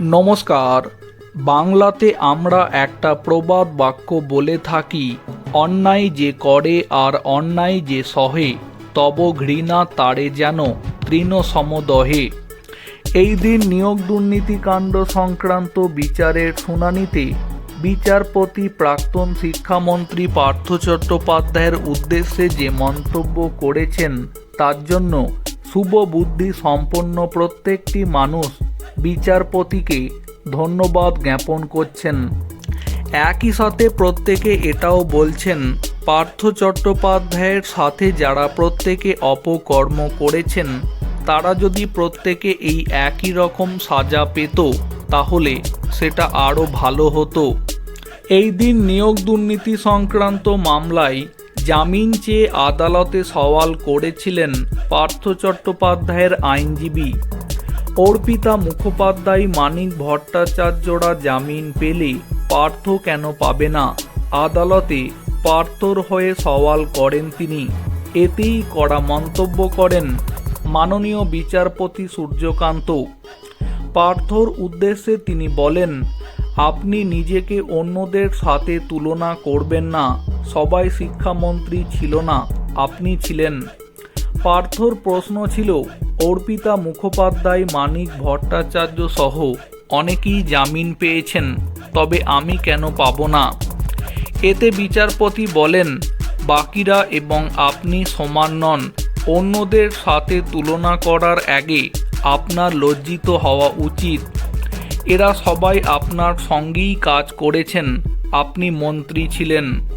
নমস্কার। বাংলাতে আমরা একটা প্রবাদ বাক্য বলে থাকি, অন্যায় যে করে আর অন্যায় যে সহে, তব ঘৃণা তারে যেন তৃণ সমদহে। এই দিন নিয়োগ দুর্নীতিকাণ্ড সংক্রান্ত বিচারের শুনানিতে বিচারপতি, প্রাক্তন শিক্ষামন্ত্রী পার্থ চট্টোপাধ্যায়ের উদ্দেশ্যে যে মন্তব্য করেছেন, তার জন্য শুভ বুদ্ধি সম্পন্ন প্রত্যেকটি মানুষ বিচারপতিকে ধন্যবাদ জ্ঞাপন করছেন। একই সাথে প্রত্যেকে এটাও বলছেন, পার্থ চট্টোপাধ্যায়ের সাথে যারা প্রত্যেকে অপকর্ম করেছেন, তারা যদি প্রত্যেকে এই একই রকম সাজা পেত, তাহলে সেটা আরও ভালো হতো। এই দিন নিয়োগ দুর্নীতি সংক্রান্ত মামলায় জামিন চেয়ে আদালতে সওয়াল করেছিলেন পার্থ চট্টোপাধ্যায়ের আইনজীবী। অর্পিতা মুখোপাধ্যায়, মানিক ভট্টাচার্যরা জামিন পেলে পার্থ কেন পাবে না? আদালতে পার্থর হয়ে সওয়াল করেন তিনি। এতেই কড়া মন্তব্য করেন মাননীয় বিচারপতি সূর্যকান্ত। পার্থর উদ্দেশ্যে তিনি বলেন, আপনি নিজেকে অন্যদের সাথে তুলনা করবেন না। সবাই শিক্ষামন্ত্রী ছিল না, আপনি ছিলেন। পার্থর প্রশ্ন ছিল, অর্পিতা মুখোপাধ্যায়, মানিক ভট্টাচার্য সহ অনেকেই জামিন পেয়েছেন, তবে আমি কেন পাবো না? এতে বিচারপতি বলেন, বাকিরা এবং আপনি সমান নন, অন্যদের সাথে তুলনা করার আগে আপনার লজ্জিত হওয়া উচিত। এরা সবাই আপনার সঙ্গেই কাজ করেছেন, আপনি মন্ত্রী ছিলেন।